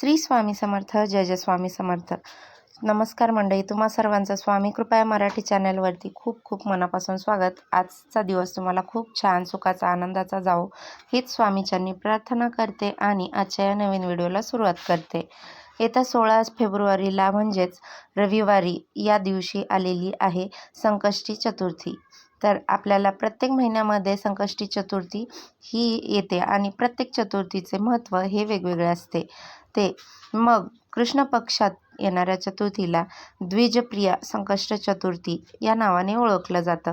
श्री स्वामी समर्थ जय जय स्वामी समर्थ. नमस्कार मंडळी तुम्हा सर्वांचं स्वामी कृपया मराठी चॅनलवरती खूप खूप मनापासून स्वागत. आजचा दिवस तुम्हाला खूप छान सुखाचा आनंदाचा जावो हीच स्वामीच्यांनी प्रार्थना करते आणि आजच्या या नवीन व्हिडिओला सुरुवात करते. येत्या सोळा फेब्रुवारीला म्हणजेच रविवारी या दिवशी आलेली आहे संकष्टी चतुर्थी. तर आपल्याला प्रत्येक महिन्यामध्ये संकष्टी चतुर्थी ही येते आणि प्रत्येक चतुर्थीचे महत्त्व हे वेगवेगळे असते. ते. मग कृष्ण पक्षात येणाऱ्या चतुर्थीला द्विजप्रिया संकष्ट चतुर्थी या नावाने ओळखलं जातं.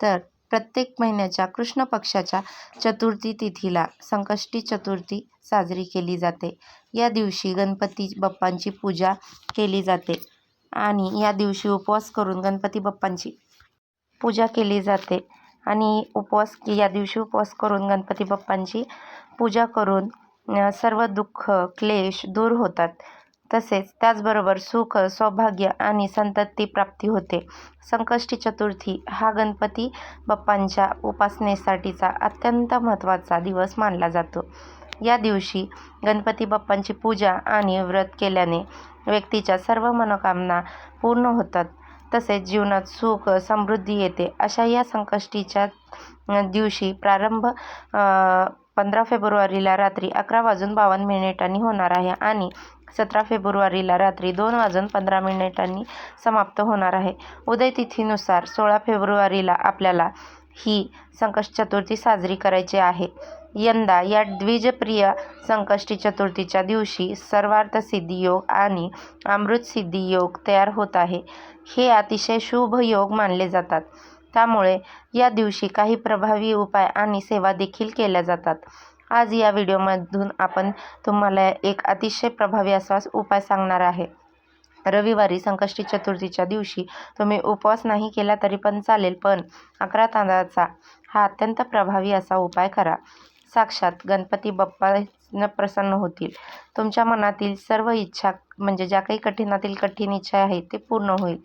तर प्रत्येक महिन्याच्या कृष्ण पक्षाच्या चतुर्थी तिथीला संकष्टी चतुर्थी साजरी केली जाते. या दिवशी गणपती बाप्पांची पूजा केली जाते आणि या दिवशी उपवास करून गणपती बाप्पांची पूजा केली जाते. आणि उपवास या दिवशी उपवास करून गणपती बाप्पांची पूजा करून सर्व दुःख क्लेश दूर होतात. तसेच त्याचबरोबर सुख सौभाग्य आणि संतती प्राप्ती होते. संकष्टी चतुर्थी हा गणपती बाप्पांच्या उपासनेसाठीचा अत्यंत महत्त्वाचा दिवस मानला जातो. या दिवशी गणपती बाप्पांची पूजा आणि व्रत केल्याने व्यक्तीच्या सर्व मनोकामना पूर्ण होतात. तसेच जीवनात सुख समृद्धी येते अशा या संकष्टीच्या दिवशी प्रारंभ पंधरा फेब्रुवारीला रात्री अकरा वाजून बावन्न मिनिटांनी होणार आहे आणि सतरा फेब्रुवारीला रात्री दोन वाजून पंधरा मिनिटांनी समाप्त होणार आहे. उदय तिथीनुसार सोळा फेब्रुवारीला आपल्याला ही संकष्ट चतुर्थी साजरी करायची आहे. यंदा या द्विजप्रिय संकष्टी चतुर्थीच्या दिवशी सर्वार्थ सिद्धी योग आणि अमृत सिद्धी योग तयार होत आहे. हे अतिशय शुभ योग मानले जातात. त्यामुळे या दिवशी काही प्रभावी उपाय आणि सेवा देखील केल्या जातात. आज या व्हिडिओमधून आपण तुम्हाला एक अतिशय प्रभावी असा उपाय सांगणार आहे. रविवारी संकष्टी चतुर्थीच्या दिवशी तुम्ही उपवास नाही केला तरी पण चालेल पण अकरा तांदळाचा हा अत्यंत प्रभावी असा उपाय करा. साक्षात गणपती बाप्पा प्रसन्न होतील. तुमच्या मनातील सर्व इच्छा म्हणजे ज्या काही कठीणातील कठीण इच्छा आहे ते पूर्ण होईल.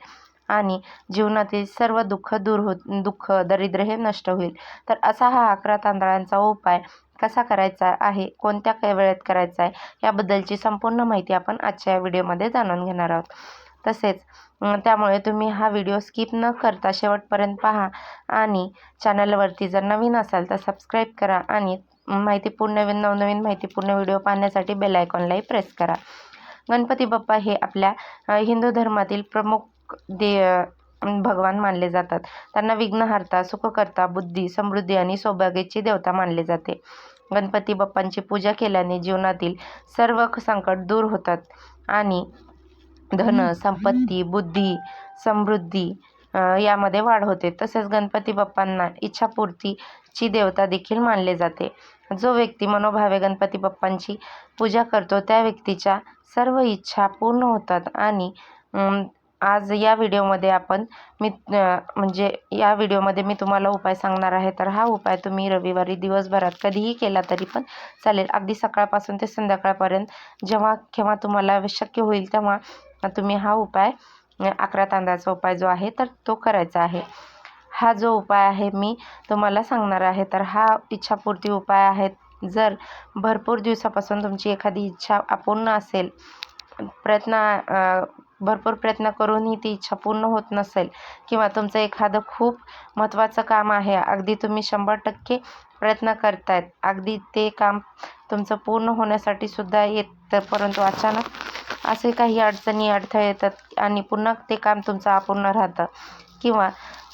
आणि जीवनातील सर्व दुःख दूर हो दुःख दरिद्र हे नष्ट होईल. तर असा हा अकरा तांदळांचा उपाय कसा करायचा आहे? कोणत्या वेळेत करायचा आहे? याबद्दलची संपूर्ण माहिती आपण आजच्या या व्हिडिओमध्ये जाणून घेणार आहोत. तसेच त्यामुळे तुम्ही हा व्हिडिओ स्किप न करता शेवटपर्यंत पहा आणि चॅनलवरती जर नवीन असाल तर सबस्क्राईब करा आणि माहितीपूर्ण नवीन नवनवीन माहितीपूर्ण व्हिडिओ पाहण्यासाठी बेल आयकॉनलाही प्रेस करा. गणपती बाप्पा हे आपल्या हिंदू धर्मातील प्रमुख दे भगवान मानले जातात. त्यांना विघ्नहर्ता सुखकर्ता बुद्धी समृद्धी आणि सौभाग्याची देवता मानले जाते. गणपती बाप्पांची पूजा केल्याने जीवनातील सर्व संकट दूर होतात आणि धन संपत्ती बुद्धी समृद्धी यामध्ये वाढ होते. तसेच गणपती बाप्पांना इच्छापूर्तीची देवता देखील मानले जाते. जो व्यक्ती मनोभावे गणपती बाप्पांची पूजा करतो त्या व्यक्तीच्या सर्व इच्छा पूर्ण होतात आणि आज या व्हिडिओमध्ये आपण मी म्हणजे या व्हिडिओमध्ये मी तुम्हाला उपाय सांगणार आहे. तर हा उपाय तुम्ही रविवारी दिवसभरात कधीही केला तरी पण चालेल. अगदी सकाळपासून ते संध्याकाळपर्यंत जेव्हा केव्हा तुम्हाला शक्य होईल तेव्हा तुम्ही हा उपाय अकरा तांदळाचा उपाय जो आहे तर तो करायचा आहे. हा जो उपाय आहे मी तुम्हाला सांगणार आहे. तर हा इच्छापूर्ती उपाय आहे. जर भरपूर दिवसापासून तुमची एखादी इच्छा अपूर्ण असेल प्रयत्न भरपूर प्रयत्न करूनही ती इच्छा पूर्ण होत नसेल किंवा तुमचं एखादं खूप महत्त्वाचं काम आहे अगदी तुम्ही शंभर टक्के प्रयत्न करतायत. अगदी ते काम तुमचं पूर्ण होण्यासाठी सुद्धा येतं परंतु अचानक असे काही अडचणी अडथळे येतात आणि पुन्हा ते काम तुमचं अपूर्ण राहतं किंवा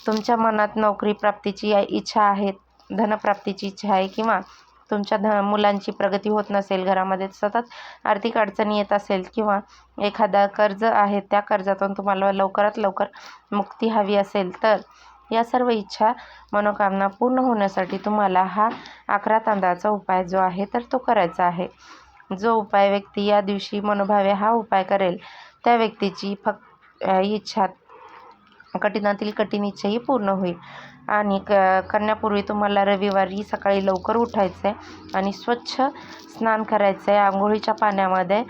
तुमच्या मनात नोकरी प्राप्तीची इच्छा आहे धनप्राप्तीची इच्छा आहे किंवा तुमच्या ध मुलांची प्रगती होत नसेल घरामध्ये सतत आर्थिक अडचणी येत असेल किंवा एखादा कर्ज आहे त्या कर्जातून तुम्हाला लवकरात लवकर मुक्ती हवी असेल तर या सर्व इच्छा मनोकामना पूर्ण होण्यासाठी तुम्हाला हा अकरा तांदळाचा उपाय जो आहे तर तो करायचा आहे. जो उपाय व्यक्ती या दिवशी मनोभावे हा उपाय करेल त्या व्यक्तीची फक्त इच्छा कठीणातील कठीण इच्छाही पूर्ण होईल. आणि क करण्यापूर्वी तुम्हाला रविवारी सकाळी लवकर उठायचं आहे आणि स्वच्छ स्नान करायचं आहे आंघोळीच्या पाण्यामध्ये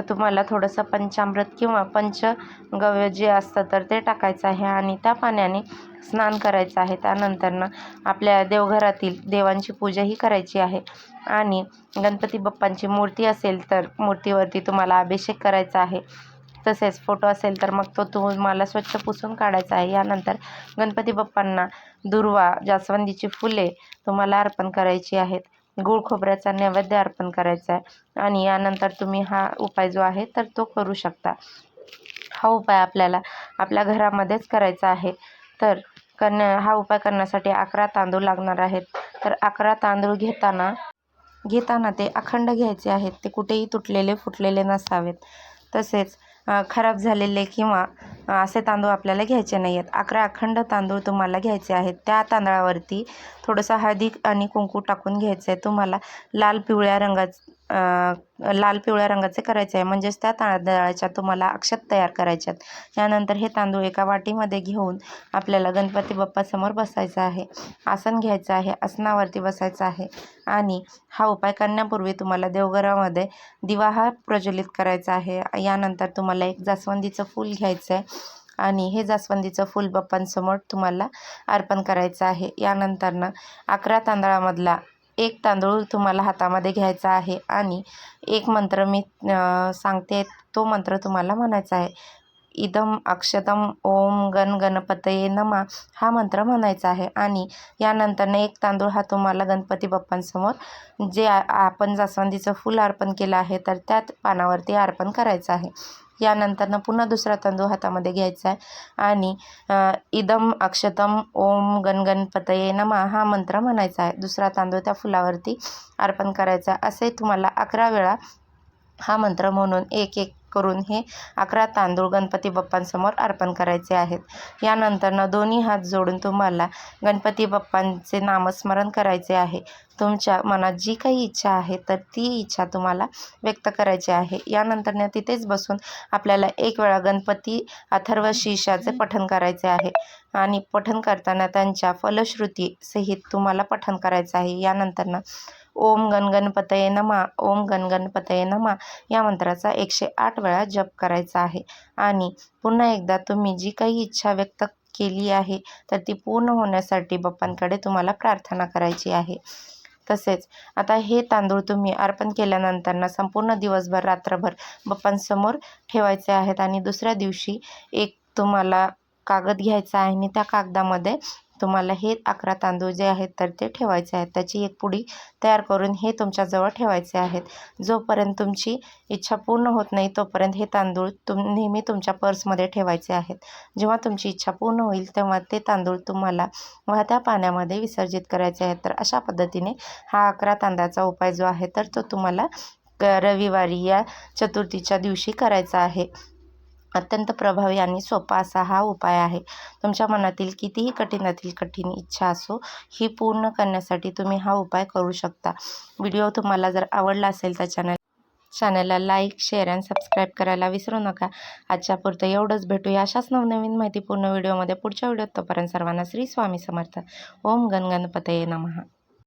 तुम्हाला थोडंसं पंचामृत किंवा पंचगव्य जे असतं तर ते टाकायचं आहे आणि त्या पाण्याने स्नान करायचं आहे. त्यानंतरनं आपल्या देवघरातील देवांची पूजाही करायची आहे. आणि गणपती बाप्पांची मूर्ती असेल तर मूर्तीवरती तुम्हाला अभिषेक करायचा आहे. तसेच फोटो असेल तर मग तो तुम्हाला स्वच्छ पुसून काढायचा आहे. यानंतर गणपती बाप्पांना दुर्वा जास्वंदीची फुले तुम्हाला अर्पण करायची आहेत. गुळ खोबऱ्याचा नैवेद्य अर्पण करायचा आहे. आणि यानंतर तुम्ही हा उपाय जो आहे तर तो करू शकता. हा उपाय आपल्याला आपल्या घरामध्येच करायचा आहे. तर करण्या हा उपाय करण्यासाठी अकरा तांदूळ लागणार आहेत. तर अकरा तांदूळ घेताना घेताना ते अखंड घ्यायचे आहेत. ते कुठेही तुटलेले फुटलेले नसावेत. तसेच खराब झालेले किंवा असे तांदूळ आपल्याला घ्यायचे नाही आहेत अकरा अखंड तांदूळ तुम्हाला घ्यायचे आहेत. त्या तांदळावरती थोडंसं हळदी आणि कुंकू टाकून घ्यायचं आहे तुम्हाला लाल पिवळ्या रंगाचं लाल पिवळ्या रंगाचे करायचे आहे. म्हणजेच त्या तांदळाच्या तुम्हाला अक्षत तयार करायच्यात यानंतर हे तांदूळ एका वाटीमध्ये घेऊन आपल्याला गणपती बाप्पासमोर बसायचं आहे. आसन घ्यायचं आहे. आसनावरती बसायचं आहे. आणि हा उपाय करण्यापूर्वी तुम्हाला देवघरामध्ये दिवा हा प्रज्वलित करायचा आहे. यानंतर तुम्हाला एक जास्वंदीचं फूल घ्यायचं आहे. आणि हे जास्वंदीचं फूल बाप्पांसमोर तुम्हाला अर्पण करायचं आहे. यानंतरनं अकरा तांदळामधला एक तांदूळ तुम्हाला हातामध्ये घ्यायचा आहे आणि एक मंत्र मी सांगते तो मंत्र तुम्हाला म्हणायचा आहे. इदम अक्षतम ओम गण गणपतये नमा हा मंत्र म्हणायचा आहे. आणि यानंतरनं एक तांदूळ हा तुम्हाला गणपती बाप्पांसमोर जे आपण जास्वंदीचं फूल अर्पण केलं आहे तर त्यात पानावरती अर्पण करायचं आहे. यानंतरनं पुन्हा दुसरा तांदूळ हातामध्ये घ्यायचा आहे. आणि इदम अक्षतम ओम गणगणपतये नमा हा मंत्र म्हणायचा आहे. दुसरा तांदूळ त्या फुलावरती अर्पण करायचा असे तुम्हाला अकरा वेळा हा मंत्र म्हणून एक एक करून हे अकरा तांदूळ गणपती बाप्पांसमोर अर्पण करायचे आहेत. यानंतरनं दोन्ही हात जोडून तुम्हाला गणपती बाप्पांचे नामस्मरण करायचे आहे. तुमच्या मनात जी काही इच्छा आहे तर ती इच्छा तुम्हाला व्यक्त करायची आहे. यानंतरनं तिथेच बसून आपल्याला एक वेळा गणपती अथर्व शीर्षाचे पठण करायचे आहे आणि पठण करताना त्यांच्या फलश्रुतीसहित तुम्हाला पठण करायचं आहे. यानंतरनं ओम गणगणपतये नमा ओम गणगणपतये नमा या मंत्राचा एकशे आठ वेळा जप करायचा आहे. आणि पुन्हा एकदा तुम्ही जी काही इच्छा व्यक्त केली आहे तर ती पूर्ण होण्यासाठी बाप्पांकडे तुम्हाला प्रार्थना करायची आहे. तसेच आता हे तांदूळ तुम्ही अर्पण केल्यानंतर ना संपूर्ण दिवसभर रात्रभर बाप्पांसमोर ठेवायचे आहेत. आणि दुसऱ्या दिवशी एक तुम्हाला कागद घ्यायचा आहे आणि त्या कागदामध्ये तुम्हाला हे अकरा तांदूळ जे आहेत तर ते ठेवायचे आहेत. त्याची एक पुडी तयार करून हे तुमच्याजवळ ठेवायचे आहेत. जोपर्यंत तुमची इच्छा पूर्ण होत नाही तोपर्यंत हे तांदूळ तुम नेहमी तुमच्या पर्समध्ये ठेवायचे आहेत. जेव्हा तुमची इच्छा पूर्ण होईल तेव्हा ते तांदूळ तुम्हाला वाहत्या पाण्यामध्ये विसर्जित करायचे आहेत. तर अशा पद्धतीने हा अकरा तांदळाचा उपाय जो आहे तर तो तुम्हाला रविवारी या चतुर्थीच्या दिवशी करायचा आहे. अत्यंत प्रभावी आणि सोपा असा हा उपाय आहे. तुमच्या मनातील कितीही कठीणातील कठीण इच्छा असो ही पूर्ण करण्यासाठी तुम्ही हा उपाय करू शकता. व्हिडिओ तुम्हाला जर आवडला असेल तर चॅनल चॅनलला लाईक शेअर अँड सबस्क्राईब करायला विसरू नका. आजच्यापुरतं एवढंच भेटूया अशाच नवनवीन माहितीपूर्ण व्हिडिओमध्ये. पुढच्या व्हिडिओत तोपर्यंत सर्वांना श्री स्वामी समर्थ. ओम गणगणपतये नमः.